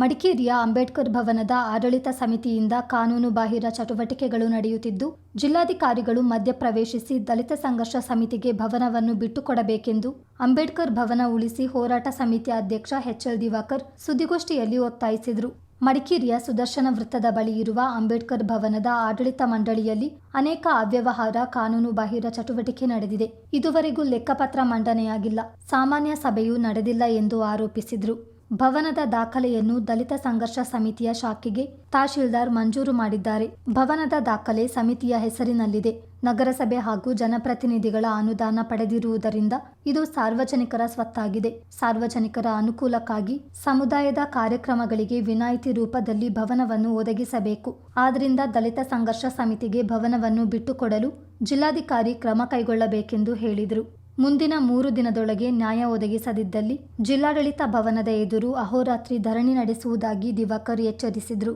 ಮಡಿಕೇರಿಯ ಅಂಬೇಡ್ಕರ್ ಭವನದ ಆಡಳಿತ ಸಮಿತಿಯಿಂದ ಕಾನೂನು ಬಾಹಿರ ಚಟುವಟಿಕೆಗಳು ನಡೆಯುತ್ತಿದ್ದು, ಜಿಲ್ಲಾಧಿಕಾರಿಗಳು ಮಧ್ಯಪ್ರವೇಶಿಸಿ ದಲಿತ ಸಂಘರ್ಷ ಸಮಿತಿಗೆ ಭವನವನ್ನು ಬಿಟ್ಟುಕೊಡಬೇಕೆಂದು ಅಂಬೇಡ್ಕರ್ ಭವನ ಉಳಿಸಿ ಹೋರಾಟ ಸಮಿತಿ ಅಧ್ಯಕ್ಷ ಎಚ್ಎಲ್ ದಿವಾಕರ್ ಸುದ್ದಿಗೋಷ್ಠಿಯಲ್ಲಿ ಒತ್ತಾಯಿಸಿದರು. ಮಡಿಕೇರಿಯ ಸುದರ್ಶನ ವೃತ್ತದ ಬಳಿ ಇರುವ ಅಂಬೇಡ್ಕರ್ ಭವನದ ಆಡಳಿತ ಮಂಡಳಿಯಲ್ಲಿ ಅನೇಕ ಅವ್ಯವಹಾರ, ಕಾನೂನು ಬಾಹಿರ ಚಟುವಟಿಕೆ ನಡೆದಿದೆ. ಇದುವರೆಗೂ ಲೆಕ್ಕಪತ್ರ ಮಂಡನೆಯಾಗಿಲ್ಲ. ಸಾಮಾನ್ಯ ಸಭೆಯೂ ನಡೆದಿಲ್ಲ ಎಂದು ಆರೋಪಿಸಿದರು. ಭವನದ ದಾಖಲೆಯನ್ನು ದಲಿತ ಸಂಘರ್ಷ ಸಮಿತಿಯ ಶಾಖೆಗೆ ತಹಶೀಲ್ದಾರ್ ಮಂಜೂರು ಮಾಡಿದ್ದಾರೆ. ಭವನದ ದಾಖಲೆ ಸಮಿತಿಯ ಹೆಸರಿನಲ್ಲಿದೆ. ನಗರಸಭೆ ಹಾಗೂ ಜನಪ್ರತಿನಿಧಿಗಳ ಅನುದಾನ ಪಡೆದಿರುವುದರಿಂದ ಇದು ಸಾರ್ವಜನಿಕರ ಸ್ವತ್ತಾಗಿದೆ. ಸಾರ್ವಜನಿಕರ ಅನುಕೂಲಕ್ಕಾಗಿ ಸಮುದಾಯದ ಕಾರ್ಯಕ್ರಮಗಳಿಗೆ ವಿನಾಯಿತಿ ರೂಪದಲ್ಲಿ ಭವನವನ್ನು ಒದಗಿಸಬೇಕು. ಆದ್ದರಿಂದ ದಲಿತ ಸಂಘರ್ಷ ಸಮಿತಿಗೆ ಭವನವನ್ನು ಬಿಟ್ಟುಕೊಡಲು ಜಿಲ್ಲಾಧಿಕಾರಿ ಕ್ರಮ ಕೈಗೊಳ್ಳಬೇಕೆಂದು ಹೇಳಿದರು. ಮುಂದಿನ ಮೂರು ದಿನದೊಳಗೆ ನ್ಯಾಯ ಒದಗಿಸದಿದ್ದಲ್ಲಿ ಜಿಲ್ಲಾಡಳಿತ ಭವನದ ಎದುರು ಅಹೋರಾತ್ರಿ ಧರಣಿ ನಡೆಸುವುದಾಗಿ ದಿವಾಕರ್ ಎಚ್ಚರಿಸಿದರು.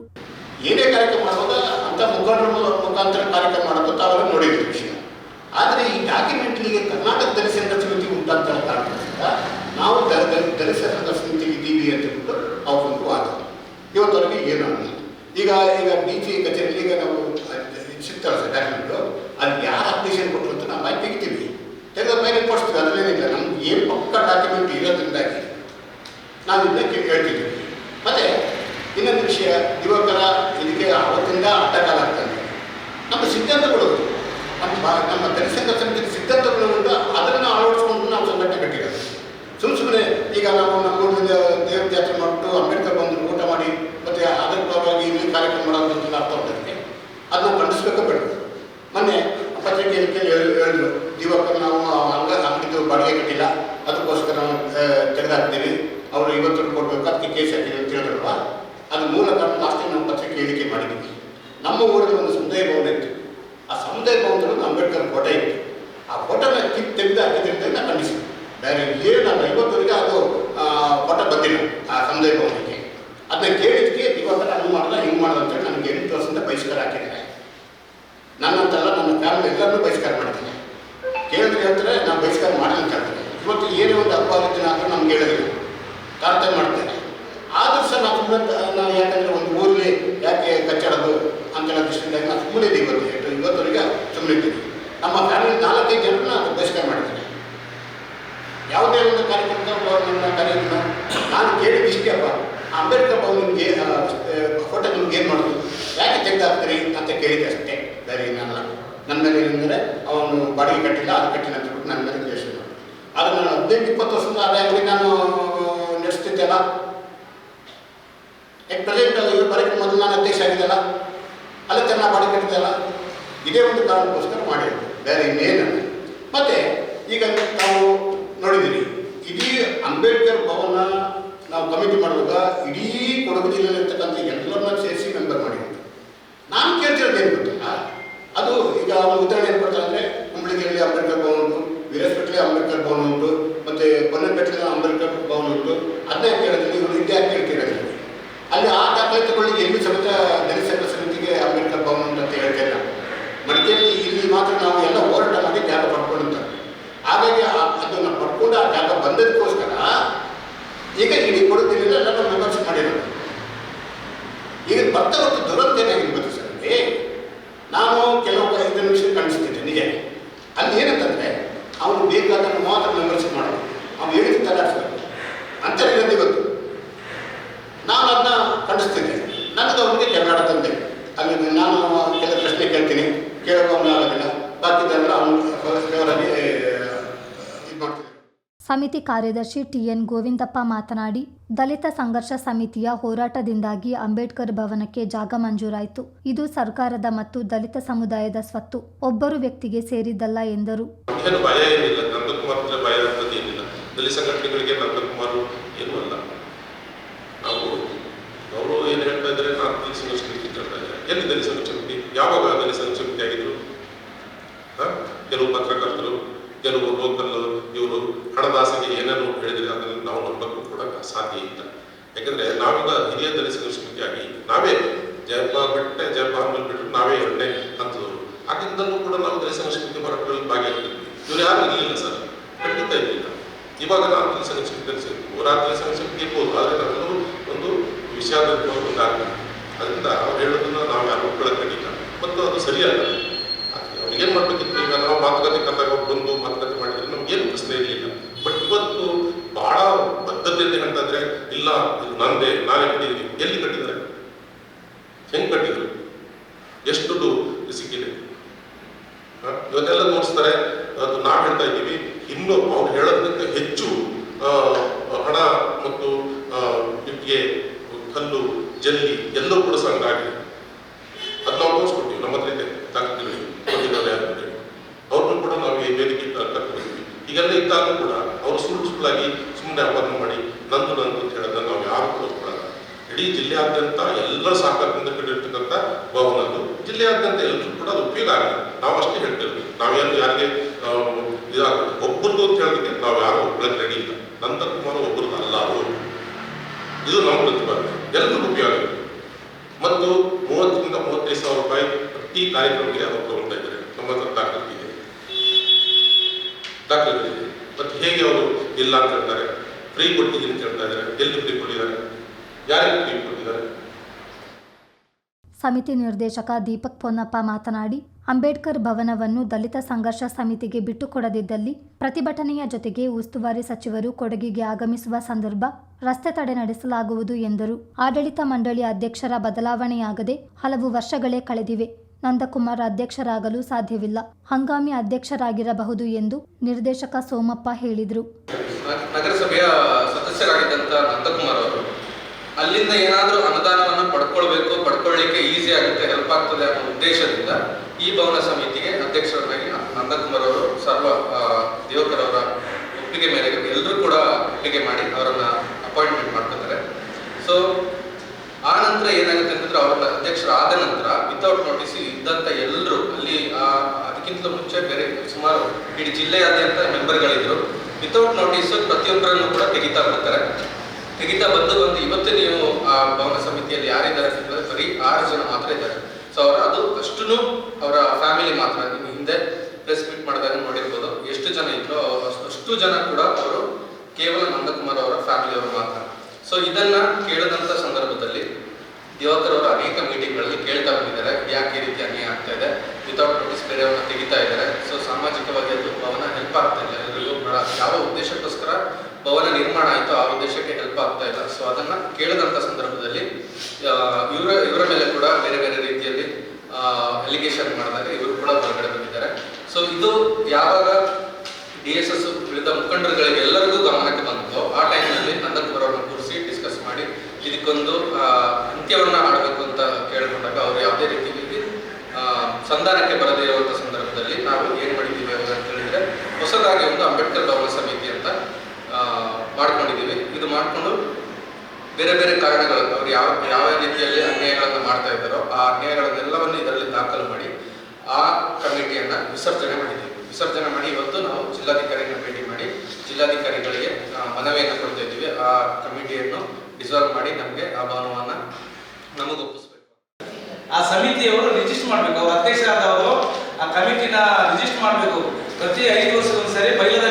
ಏನೇ ಕಾರ್ಯಕ್ರಮ ಅಂತ ಮುಖಂಡರ ಮುಖಾಂತರ ಕಾರ್ಯಕ್ರಮ ಮಾಡೋದು ತಾವೆಲ್ಲ ನೋಡಿದ್ರು ವಿಷಯ ಆದರೆ ಈ ಡಾಕ್ಯುಮೆಂಟ್ಗೆ ಕರ್ನಾಟಕ ದಲಿತ ಸಮಿತಿ ಉಂಟಂತ ಕಾರಣದಿಂದ ನಾವು ದಲಿತ ಸಂಘ ಸಮಿತಿ ಇದ್ದೀವಿ ಅಂತ ಹೇಳ್ಬಿಟ್ಟು ಅವ್ರೊಂದು ವಾದ. ಇವತ್ತವರೆಗೆ ಏನು ಅನ್ನಲ್ಲ ಈಗ ಈಗ ಡಿ ಜಿ ಕಚೇರಿಯಲ್ಲಿ ಈಗ ನಾವು ಸಿಗ್ತಾವೆ ಡಾಕ್ಯುಮೆಂಟು ಅದು ಯಾರು ಅಪ್ಲಿಕೇಶನ್ ಕೊಟ್ಟರು ಅಂತ ನಾವು ಆಯ್ತು ತೆಗಿತೀವಿ ತೆಗೆದ ಮೇಲೆ ಕೊಡ್ತೀವಿ ಅದನ್ನೇನಿಲ್ಲ ನಮ್ಗೆ ಏನು ಪಕ್ಕ ಡಾಕ್ಯುಮೆಂಟ್ ಇರೋದ್ರಿಂದಾಗಿ ನಾವು ಇದಕ್ಕೆ ಕೇಳ್ತಿದ್ದೀವಿ ಮತ್ತು ಇನ್ನೊಂದು ವಿಷಯ, ಯುವಕರ ಇದಕ್ಕೆ ಅವತ್ತಿಂದ ಅಡ್ಡಕಾಲ ಆಗ್ತದೆ. ನಮ್ಮ ಸಿದ್ಧಾಂತಗಳು ನಮ್ಮ ನಮ್ಮ ದಲಿತ ಸಮಿತಿ ಸಿದ್ಧಾಂತಗಳು ಉಂಟು, ಅದನ್ನು ಅಳವಡಿಸ್ಕೊಂಡು ನಾವು ಸಂಘಟನೆ ಕಟ್ಟಿರೋದು. ಸುಮ್ಮ ಸುಮ್ಮನೆ ಈಗ ನಾವು ನಮ್ಮ ಊರಿನಿಂದ ದೇವ್ರ ಜಾತ್ರೆ ಮಾಡಿಬಿಟ್ಟು ಅಂಬೇಡ್ಕರ್ ಬಂದು ಊಟ ಮಾಡಿ, ಮತ್ತೆ ಅದರ ಪರವಾಗಿ ಇಲ್ಲಿ ಕಾರ್ಯಕ್ರಮ ಮಾಡೋದು ಅಂತ ಅರ್ಥ ಅದನ್ನ ಖಂಡಿಸಬೇಕು ಬೇಡ. ಮೊನ್ನೆ ಪತ್ರಿಕೆಯಲ್ಲಿ ಕೇಳಿ ಹೇಳ್- ಹೇಳಿದ್ರು ಯುವಕರು ನಾವು ಅಂಗ ಅಂಗಡಿದು ಬಾಡಿಗೆ ಕಟ್ಟಿಲ್ಲ ಅದಕ್ಕೋಸ್ಕರ ನಾವು ತೆಗೆದಾಕ್ತೀವಿ ಅವರು ಇವತ್ತು ಕೊಡಬೇಕು ಅದಕ್ಕೆ ಕೇಸ್ ಹಾಕಿದೆ ಅಂತ ಹೇಳಿದ್ರಲ್ವ ಅದು ಮೂಲ ಕಾರಣ ಲಾಸ್ಟ್ ನಾವು ಪತ್ರಿಕೆ ಹೇಳಿಕೆ ಮಾಡಿದ್ವಿ. ನಮ್ಮ ಊರಲ್ಲಿ ಒಂದು ಸಮುದಾಯ ಭವನ ಇತ್ತು. ಆ ಸಮುದಾಯ ಭವನದಲ್ಲಿ ಅಂಬೇಡ್ಕರ್ ಫೋಟೋ ಇತ್ತು. ಆ ಫೋಟೋನ ಕಿತ್ತು ತೆಗೆದು ಹಾಕಿದ್ರಿಂದ ಖಂಡಿಸಿದ್ವಿ. ಬೇರೆ ಏನಲ್ಲ ಇವತ್ತವರೆಗೆ ಅದು ಫೋಟೋ ಬಂದಿಲ್ಲ. ಆ ಸಮುದಾಯ ಭವನಕ್ಕೆ ಅದನ್ನ ಕೇಳಿದ್ದಕ್ಕೆ ಯುವಕರ ಹಂಗೆ ಮಾಡಲ್ಲ ಹಿಂಗೆ ಮಾಡಲ್ಲ ಅಂತೇಳಿ ನನಗೆ ಎಂಟು ವರ್ಷದಿಂದ ಬಹಿಷ್ಕಾರ ಹಾಕಿದ್ದಾರೆ ನನ್ನಂತಲ್ಲ ನನ್ನ ಫ್ಯಾಮಿಲಿ ಎಲ್ಲರನ್ನೂ ಬಹಿಷ್ಕಾರ ಮಾಡಿದ್ದೀನಿ ಕೇಳಿದ್ರೆ ಹೇಳ್ತಾರೆ ನಾನು ಬಹಿಷ್ಕಾರ ಮಾಡಿಲ್ಲ ಅಂತ ಹೇಳ್ತಾರೆ ಇವತ್ತು ಏನೇ ಒಂದು ಹಬ್ಬ ದಿನ ಅಂತ ನಮ್ಗೆ ಹೇಳಿದ್ರು ತಾರತಮ್ಯ ಮಾಡ್ತೇನೆ ಆದ್ರೂ ಸಹ ನಾವು ಸುಮ್ಮನೆ ನಾವು ಯಾಕಂದ್ರೆ ಒಂದು ಊರಲ್ಲಿ ಯಾಕೆ ಕಚ್ಚಾಡೋದು ಅಂತ ಹೇಳೋ ದೃಷ್ಟಿಯಿಂದ ನಾನು ಸುಮ್ಮನೆ ಇದ್ದೀವಿ ಇವತ್ತು. ಎಷ್ಟು ಇವತ್ತವರೆಗೆ ಸುಮ್ಮನೆ ಇದ್ದೀನಿ ನಮ್ಮ ಫ್ಯಾಮಿಲಿ ನಾಲ್ಕೈದು ಜನರನ್ನ ನಾನು ಬಹಿಷ್ಕಾರ ಮಾಡಿದ್ದೀನಿ ಯಾವುದೇ ಒಂದು ಕಾರ್ಯಕ್ರಮದ ನನ್ನ ಕಾರ್ಯಕ್ರಮ, ನಾನು ಕೇಳಿದ ಇಷ್ಟೇಪ್ಪ ಅಪ್ಪ, ಅಂಬೇಡ್ಕರ್ ನಿಮಗೆ ಫೋಟೋ ನಿಮ್ಗೆ ಏನು ಮಾಡೋದು? ಯಾಕೆ ತೆಗೆದಾಕ್ತೀರಿ ಅಂತ ಕೇಳಿದೆ ಅಷ್ಟೇ. ಬೇರೆ ನಾನು ನನ್ನ ಮೇಲೆ ಏನಂದರೆ ಅವನು ಬಾಡಿಗೆ ಕಟ್ಟಿಲ್ಲ, ಅದು ಕಟ್ಟಿಲ್ಲ ಅಂತ ಬಿಟ್ಟು ನನ್ನ ಮೇಲೆ ಕೇಸ್ ಆದರೆ ನಾನು ಹದಿನೆಂಟು ಇಪ್ಪತ್ತು ವರ್ಷದಿಂದ ಅದೇ ಅಂಗಡಿ ನಾನು ನಡೆಸ್ತಿದ್ದೆಲ್ಲ ಎಟ್ ಪ್ರೆಸೆಂಟ್ ಬರೋಕ್ಕೆ ಮೊದಲು ನಾನು ಅಧ್ಯಕ್ಷ ಆಗಿದ್ದಲ್ಲ. ಅಲ್ಲ ಚೆನ್ನಾಗಿ ಮಾಡಿ ಕಟ್ಟಿದ್ದಲ್ಲ. ಇದೇ ಒಂದು ಕಾರಣಕ್ಕೋಸ್ಕರ ಮಾಡಿರೋದು ಬೇರೆ ಇನ್ನೇನಲ್ಲ ಮತ್ತೆ, ಈಗ ನಾವು ನೋಡಿದ್ದೀರಿ, ಇಡೀ ಅಂಬೇಡ್ಕರ್ ಭವನ ನಾವು ಕಮಿಟಿ ಮಾಡುವಾಗ ಇಡೀ ಕೊಡಗು ಜಿಲ್ಲೆಯಲ್ಲಿರ್ತಕ್ಕಂಥ ಎಲ್ಲರನ್ನ ಸೇರಿಸಿ ಮೆಂಬರ್ ಮಾಡಿರೋದು ನಾನು ಕೇಳ್ತಿರೋದು ಏನು ಗೊತ್ತಲ್ಲ ಅದು ಈಗ ಅವನು ಉದಾಹರಣೆ ಏನು ಕೊಡ್ತಾರೆ ಅಂದರೆ ಕುಂಬಳಿಗೆಯಲ್ಲಿ ಅಂಬೇಡ್ಕರ್ ಭವನ ಉಂಟು ವೀರಸ್ಪೇಟೆಯಲ್ಲಿ ಅಂಬೇಡ್ಕರ್ ಭವನ ಉಂಟು, ಮತ್ತು ಪೊನ್ನಪೇಟೆಯಲ್ಲಿ ಅಂಬೇಡ್ಕರ್ ಭವನ ಉಂಟು. ಅದನ್ನೇ ಕೇಳಿದ್ರೆ ಇವರು ಇದ್ದೇ ಕೇಳ್ತಿರೋದು ಅಲ್ಲಿ ಆ ದಾಖಲೆ ತಗೊಳ್ಳಿ ಎಲ್ಲಿ ಸಮೇತ ದಲಿತ ಸಂಘ ಸಮಿತಿಗೆ ಅಂಬೇಡ್ಕರ್ ಭವನ ಉಂಟು ಅಂತ ಹೇಳ್ತೇನೆ ಮಡಿಕೇರಿ ಇಲ್ಲಿ ಮಾತ್ರ ನಾವು ಎಲ್ಲ ಹೋರಾಟ ಮಾಡಿ ಜಾಗ ಪಡ್ಕೊಂಡಿರ್ತಾರೆ ಹಾಗಾಗಿ ಆ- ಅದನ್ನು ಪಡ್ಕೊಂಡು ಆ ಜಾಗ ಬಂದದಕ್ಕೋಸ್ಕರ ಈಗ ಇಡೀ ಕೊಡುತ್ತಿಲ್ಲ ಎಲ್ಲ ಮೆಂಬರ್ಶಿಪ್ ಮಾಡಿರೋದು ಈಗ ಬರ್ತಾ ಬರ್ತಾ ದುರಂತ ಏನಾಗಿದೆ ಗೊತ್ತಾ ಸರ್ ಅಲ್ಲಿ? ನಾನು ಕೆಲವು ಐದು ನಿಮಿಷ ಕಾಣಿಸ್ತೀನಿ ನಿಜ ಅಲ್ಲಿ ಏನಂತಂದ್ರೆ, ಅವನು ಬೇಕಾದ ಮಾತ್ರ ಮೆಂಬರ್ಶಿಪ್ ಮಾಡೋದು. ಅವ್ನು ಹೇಳಿದ ತಲಾಡ್ಸ್ಬೇಕು ಅಂತ ಇರೋದು ಇವತ್ತು ನಾನು ಅದನ್ನ ಖಂಡಿಸ್ತಿದ್ದೆ ನನಗೆ ಅವನಿಗೆ ಜಗಳ ತಂದೆ ಅಲ್ಲಿ ನಾನು ಕೆಲವು ಪ್ರಶ್ನೆ ಕೇಳ್ತೀನಿ ಕೇಳುವವನು ಆಗೋದಿಲ್ಲ ಬಾಕಿದೆಲ್ಲ ಅವನು ಫೇವರಾಗಿ ಇದು ಮಾಡ್ತಿದ್ದೆ ಸಮಿತಿ ಕಾರ್ಯದರ್ಶಿ ಟಿಎನ್ ಗೋವಿಂದಪ್ಪ ಮಾತನಾಡಿ, ದಲಿತ ಸಂಘರ್ಷ ಸಮಿತಿಯ ಹೋರಾಟದಿಂದಾಗಿ ಅಂಬೇಡ್ಕರ್ ಭವನಕ್ಕೆ ಜಾಗ ಮಂಜೂರಾಯಿತು. ಇದು ಸರ್ಕಾರದ ಮತ್ತು ದಲಿತ ಸಮುದಾಯದ ಸ್ವತ್ತು. ಒಬ್ಬರು ವ್ಯಕ್ತಿಗೆ ಸೇರಿದ್ದಲ್ಲ ಎಂದರು? ಕೆಲವು ಪತ್ರಕರ್ತರು, ಕೆಲವು ಲೋಕಲ್ ಇವರು ಏನನ್ನು ಹೇಳಿದರೆ ಅದನ್ನು ನಾವು ನಂಬಕ್ಕೂ ಕೂಡ ಸಾಧ್ಯ ಇಲ್ಲ. ಯಾಕಂದ್ರೆ ನಾವೀಗ ಹಿರಿಯ ದಲಿತ ಸಂಘ ಆಗಿ ನಾವೇ ಜಯಪ್ಪ ಬಿಟ್ಟೆ ಜಯಪ್ಪ ಆಮೇಲೆ ಬಿಟ್ಟರೆ ನಾವೇ ಎರಡನೇ ಹಂತದವರು. ಆಗಿಂದಲೂ ಕೂಡ ನಾವು ದಲಿತ ಸಂಸ್ಕೃತಿ ಹೋರಾಟಗಳಲ್ಲಿ ಇವರು ಇವ್ರು ಯಾರು ಇರಲಿಲ್ಲ ಸರ್. ಖಂಡಿತ ಇರಲಿಲ್ಲ. ಇವಾಗ ನಾವು ದಲಿತ ಸಂಸ್ಕೃತಿ ಸಮಿತಿ ಹೋರಾಟ ದಲಿತ ಸಂಸ್ಕೃತಿ ಇರ್ಬೋದು. ಆದರೆ ನಮ್ಮದು ಒಂದು ವಿಷಾದಕ್ಕೆ ಒಂದಾಗಲಿ ಅದರಿಂದ ಅವ್ರು ಹೇಳೋದನ್ನ ನಾವು ಯಾರು ಒಪ್ಕೊಳ್ಳೋಕ್ಕಾಗಿಲ್ಲ. ಮತ್ತು ಅದು ಸರಿಯಲ್ಲ. ಅವ್ರಿಗೇನು ಮಾಡಬೇಕಿತ್ತು? ಈಗ ನಾವು ಮಾತುಕತೆ ಕರೆದಾಗ ಬಂದು ಮಾತುಕತೆ ಬದ್ಧತೆಯಿಂದ ಹೇಳ್ತಾ ಇಲ್ಲ ಇದು ನಂದೇ ನಾನೇ ಕಟ್ಟಿದ್ದೀನಿ. ಎಲ್ಲಿ ಕಟ್ಟಿದ್ದಾರೆ ಹೆಂಗೆ ಕಟ್ಟಿದ್ರು ಎಷ್ಟು ದುಡ್ಡು ಸಿಕ್ಕಿದೆ ಹ? ಇವತ್ತೆಲ್ಲ ತೋರಿಸ್ತಾರೆ ಅದು ನಾವು ಹೇಳ್ತಾ ಇದ್ದೀವಿ ಇನ್ನು ಅವ್ರು ಹೇಳೋದಕ್ಕಿಂತ ಹೆಚ್ಚು ಆ, ಹಣ ಮತ್ತು ಆ, ಇಟ್ಟಿಗೆ ಕಲ್ಲು ಜಲ್ಲಿ ಎಲ್ಲವೂ ಕೂಡ ಸಂಗ್ರಹ ಆಗಿದೆ ಅದು ನಾವು ತೋರಿಸ್ಕೊಡ್ತೀವಿ ನಮ್ಮ ಹತ್ರ ಇದೆ ದಾಖಲೆಗಳು ಕೊಟ್ಟಿದ್ದಾರೆ ಅಂತ ಹೇಳಿ ಅವ್ರನ್ನೂ ಕೂಡ ನಾವು ಈ ವೇದಿಕೆ ಕರ್ಕೊಂಡಿದ್ವಿ ಈಗೆಲ್ಲ ಇದ್ದಾಗ ಕೂಡ ಅವರು ಸುಳ್ಳು ಸುಳ್ಳಾಗಿ ಸುಮ್ಮನೆ ಅಪರ್ಣ ಮಾಡಿ ನಂದು ನಂದು ಅಂತ ಹೇಳೋದನ್ನ ನಾವು ಯಾರು ಕೂಡ ಒಪ್ಕೊಳ್ಳಲ್ಲ ಇಡೀ ಜಿಲ್ಲೆಯಾದ್ಯಂತ ಎಲ್ಲ ಸಹಕಾರದಿಂದ ಕಟ್ಟಿರ್ತಕ್ಕಂಥ ಭವನ ಅದು ಜಿಲ್ಲೆಯಾದ್ಯಂತ ಎಲ್ಲರೂ ಕೂಡ ಅದು ಉಪಯೋಗ ಆಗಿದೆ ನಾವು ಅಷ್ಟೇ ಹೇಳ್ತೇವೆ ನಾವೇನು ಯಾರಿಗೆ ಇದಾಗುತ್ತೆ. ಒಬ್ಬರದು ಅಂತ ಹೇಳೋದಕ್ಕೆ ನಾವು ಯಾರು ಒಬ್ಬಳಕ್ಕೆ ರೆಡಿ ಇಲ್ಲ. ನಂದಕುಮಾರ್ ಒಬ್ಬರದ್ದು ಅಲ್ಲ ಅದು. ಇದು ನಮ್ಮ ಪ್ರತಿಪಾದನೆ ಎಲ್ಲರಿಗೂ ಉಪಯೋಗ ಆಗಿದೆ ಮತ್ತು ಮೂವತ್ತರಿಂದ ಮೂವತ್ತೈದು ಸಾವಿರ ರೂಪಾಯಿ ಪ್ರತಿ ಕಾರ್ಯಕ್ರಮಕ್ಕೆ ಅವರು ತಗೊಳ್ತಾ ಇದ್ದಾರೆ. ನಮ್ಮ ಹತ್ರ ದಾಖಲೆಗಳಿದೆ ಇದೆ. ಮತ್ತು ಹೇಗೆ ಅವರು ಇಲ್ಲ ಅಂತ ಹೇಳ್ತಾರೆ. ಫ್ರೀ ಕೊಟ್ಟಿದ್ದೀನಿ ಅಂತ ಹೇಳ್ತಾ ಇದ್ದಾರೆ. ಎಲ್ಲಿ ಫ್ರೀ ಕೊಟ್ಟಿದ್ದಾರೆ. ಯಾರಿಗೆ ಫ್ರೀ ಕೊಟ್ಟಿದ್ದಾರೆ ಸಮಿತಿ ನಿರ್ದೇಶಕ ದೀಪಕ್ ಪೊನ್ನಪ್ಪ ಮಾತನಾಡಿ ಅಂಬೇಡ್ಕರ್ ಭವನವನ್ನು ದಲಿತ ಸಂಘರ್ಷ ಸಮಿತಿಗೆ ಬಿಟ್ಟುಕೊಡದಿದ್ದಲ್ಲಿ ಪ್ರತಿಭಟನೆಯ ಜೊತೆಗೆ ಉಸ್ತುವಾರಿ ಸಚಿವರು ಕೊಡಗಿಗೆ ಆಗಮಿಸುವ ಸಂದರ್ಭ ರಸ್ತೆ ತಡೆ ನಡೆಸಲಾಗುವುದು ಎಂದರು. ಆಡಳಿತ ಮಂಡಳಿ ಅಧ್ಯಕ್ಷರ ಬದಲಾವಣೆಯಾಗದೆ ಹಲವು ವರ್ಷಗಳೇ ಕಳೆದಿವೆ. ನಂದಕುಮಾರ್ ಅಧ್ಯಕ್ಷರಾಗಲು ಸಾಧ್ಯವಿಲ್ಲ. ಹಂಗಾಮಿ ಅಧ್ಯಕ್ಷರಾಗಿರಬಹುದು ಎಂದು ನಿರ್ದೇಶಕ ಸೋಮಪ್ಪ ಹೇಳಿದರು. ನಗರಸಭೆಯ ಸದಸ್ಯರಾಗಿದ್ದಂಥ ನಂದಕುಮಾರ್ ಅವರು ಅಲ್ಲಿಂದ ಏನಾದರೂ ಅನುದಾನವನ್ನು ಪಡ್ಕೊಳ್ಬೇಕು ಪಡ್ಕೊಳ್ಳಿಕ್ಕೆ ಈಸಿ ಆಗುತ್ತೆ ಹೆಲ್ಪ್ ಆಗ್ತದೆ ಅನ್ನೋ ಉದ್ದೇಶದಿಂದ ಈ ಭವನ ಸಮಿತಿಗೆ ಅಧ್ಯಕ್ಷರಾಗಿ ನಂದಕುಮಾರ್ ಅವರು ಸರ್ವ ಆ, ದಿವಾಕರ್ ಅವರ ಒಪ್ಪಿಗೆ ಮೇರೆಗೆ ಎಲ್ಲರೂ ಕೂಡ ಒಪ್ಪಿಗೆ ಮಾಡಿ ಅವರನ್ನ ಅಪಾಯಿಂಟ್ಮೆಂಟ್ ಮಾಡ್ಕೊತಾರೆ. ಸೊ ಆ ನಂತರ ಏನಾಗುತ್ತೆ ಅಂತಂದ್ರೆ ಅವರ ಅಧ್ಯಕ್ಷರಾದ ನಂತರ ವಿತೌಟ್ ನೋಟಿಸ್ ಇದ್ದಂತ ಎಲ್ಲರೂ ಅಲ್ಲಿ ಆ, ಅದಕ್ಕಿಂತ ಮುಂಚೆ ಬೇರೆ ಸುಮಾರು ಇಡೀ ಜಿಲ್ಲೆಯಾದ್ಯಂತ ಮೆಂಬರ್ಗಳಿದ್ರು ವಿತೌಟ್ ನೋಟಿಸ್ ಪ್ರತಿಯೊಬ್ಬರನ್ನು ಕೂಡ ತೆಗಿತಾ ಬರ್ತಾರೆ. ತೆಗಿತಾ ಬಂದು ಬಂದು ಇವತ್ತು ನೀವು ಆ, ಭವನ ಸಮಿತಿಯಲ್ಲಿ ಯಾರಿದ್ದಾರೆ ಅಂತಂದ್ರೆ ಬರೀ ಆರು ಜನ ಮಾತ್ರ ಇದ್ದಾರೆ. ಸೊ ಅವರ ಅದು ಅಷ್ಟು ಅವರ ಫ್ಯಾಮಿಲಿ ಮಾತ್ರ. ನೀವು ಹಿಂದೆ ಪ್ರೆಸ್ ಮೀಟ್ ಮಾಡಿದಾಗ ನೋಡಿರ್ಬೋದು. ಎಷ್ಟು ಜನ ಇದ್ರು ಅಷ್ಟು- ಜನ ಕೂಡ ಅವರು ಕೇವಲ ನಂದಕುಮಾರ್ ಅವರ ಫ್ಯಾಮಿಲಿ ಅವರು ಮಾತ್ರ. ಸೊ ಇದನ್ನ ಕೇಳಿದಂತ ಸಂದರ್ಭದಲ್ಲಿ ಯುವಕರವರು ಅವರು ಅನೇಕ ಮೀಟಿಂಗ್ಗಳಲ್ಲಿ ಕೇಳ್ತಾ ಬಂದಿದ್ದಾರೆ. ಯಾಕೆ ಈ ರೀತಿ ಅನ್ಯಾಯ ಆಗ್ತಾ ಇದೆ? ವಿತೌಟ್ ನೋಟಿಸ್ ಬೇರೆಯವ್ರನ್ನ ತೆಗಿತಾ ಇದ್ದಾರೆ. ಸೊ ಸಾಮಾಜಿಕವಾಗಿ ಅದು ಭವನ ಹೆಲ್ಪ್ ಆಗ್ತಾ ಇಲ್ಲ ಯಾವ ಉದ್ದೇಶಕ್ಕೋಸ್ಕರ ಭವನ ನಿರ್ಮಾಣ ಆಯಿತು, ಆ ಉದ್ದೇಶಕ್ಕೆ ಹೆಲ್ಪ್ ಆಗ್ತಾ ಇಲ್ಲ. ಸೊ ಅದನ್ನ ಕೇಳಿದಂತ ಸಂದರ್ಭದಲ್ಲಿ ಇವರ ಇವರ ಮೇಲೆ ಕೂಡ ಬೇರೆ ಬೇರೆ ರೀತಿಯಲ್ಲಿ ಅಲಿಗೇಷನ್ ಮಾಡಿದಾಗ ಇವರು ಕೂಡ ಹೊರಗಡೆ ಬಂದಿದ್ದಾರೆ. ಸೊ ಇದು ಯಾವಾಗ ಡಿ ಎಸ್ ಎಸ್ ಉಳಿದ ಮುಖಂಡರುಗಳಿಗೆ ಎಲ್ಲರಿಗೂ ಗಮನಕ್ಕೆ ಬಂತು, ಆ ಟೈಮ್ನಲ್ಲಿ ನಂದಕುಮಾರ್ ಅವರನ್ನು ಕೂರಿಸಿ ಡಿಸ್ಕಸ್ ಮಾಡಿ, ಇದಕ್ಕೊಂದು ಅಂತ್ಯವನ್ನು ಮಾಡಬೇಕು ಅಂತ ಕೇಳಿಕೊಂಡಾಗ ಅವರು ಯಾವುದೇ ರೀತಿಯಲ್ಲಿ ಸಂಧಾನಕ್ಕೆ ಬರದೇ ಇರುವಂತಹ ಸಂದರ್ಭದಲ್ಲಿ ನಾವು ಏನ್ ಮಾಡಿದ್ದೀವಿ ಅಂತ ಹೇಳಿದ್ರೆ ಹೊಸದಾಗಿ ಒಂದು ಅಂಬೇಡ್ಕರ್ ಭವನ ಸಮಿತಿ ಅಂತ ಮಾಡ್ಕೊಂಡಿದ್ದೀವಿ. ಇದು ಮಾಡ್ಕೊಂಡು ಬೇರೆ ಬೇರೆ ಕಾರಣಗಳು, ಅವ್ರು ಯಾವ ಯಾವ ರೀತಿಯಲ್ಲಿ ಅನ್ಯಾಯಗಳನ್ನು ಮಾಡ್ತಾ ಇದ್ದಾರೋ, ಆ ಅನ್ಯಾಯಗಳನ್ನೆಲ್ಲವನ್ನು ಇದರಲ್ಲಿ ದಾಖಲು ಮಾಡಿ ಆ ಕಮಿಟಿಯನ್ನ ವಿಸರ್ಜನೆ ಮಾಡಿದ್ದೀವಿ. ವಿಸರ್ಜನೆ ಮಾಡಿ ಇವತ್ತು ನಾವು ಜಿಲ್ಲಾಧಿಕಾರಿಗಳನ್ನ ಭೇಟಿ ಮಾಡಿ, ಜಿಲ್ಲಾಧಿಕಾರಿಗಳಿಗೆ ಮನವಿಯನ್ನು ಕೊಡ್ತಾ ಇದ್ದೀವಿ. ಆ ಕಮಿಟಿಯನ್ನು ಡಿಸಾಲ್ವ್ ಮಾಡಿ ನಮಗೆ ಆ ಭವನವನ್ನ ನಮಗೆ ಒಪ್ಪಿಸ್ಬೇಕು. ಆ ಸಮಿತಿಯವರು ರಿಜಿಸ್ಟರ್ ಮಾಡಬೇಕು. ಅವ್ರ ಅಧ್ಯಕ್ಷರಾದವರು ಆ ಕಮಿಟಿನ ರಿಜಿಸ್ಟರ್ ಮಾಡಬೇಕು. ಪ್ರತಿ ಐದು ವರ್ಷಕ್ಕೊಂದ್ಸರಿ ಬೈಲದಲ್ಲಿದೆ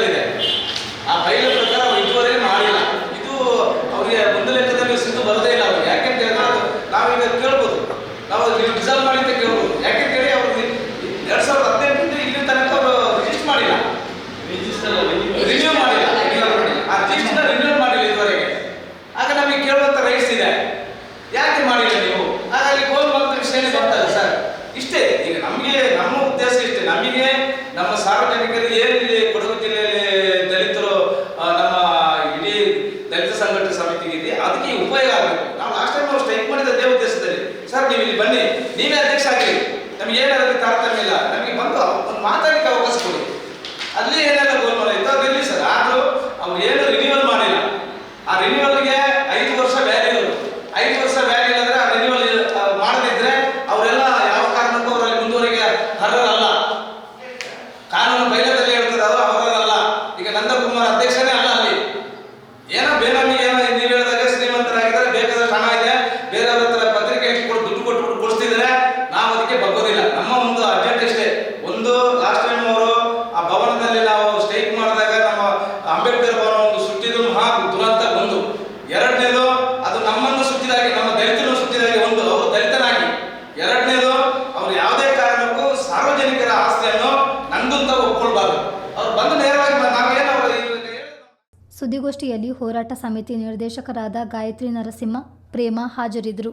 ಏನಾದ್ರೂ ತಾರತಮ್ಯ ಇಲ್ಲ. ನಮಗೆ ಬಂತು ಒಂದು ಮಾತಾಡಲಿಕ್ಕೆ ಅವಕಾಶ ಕೊಡಿ. ಅಲ್ಲಿ ಏನೆಲ್ಲ ಗೋಲ್ಮಾಲ ಸುದ್ದಿಗೋಷ್ಠಿಯಲ್ಲಿ ಹೋರಾಟ ಸಮಿತಿ ನಿರ್ದೇಶಕರಾದ ಗಾಯತ್ರಿ ನರಸಿಂಹ ಪ್ರೇಮ ಹಾಜರಿದ್ದರು.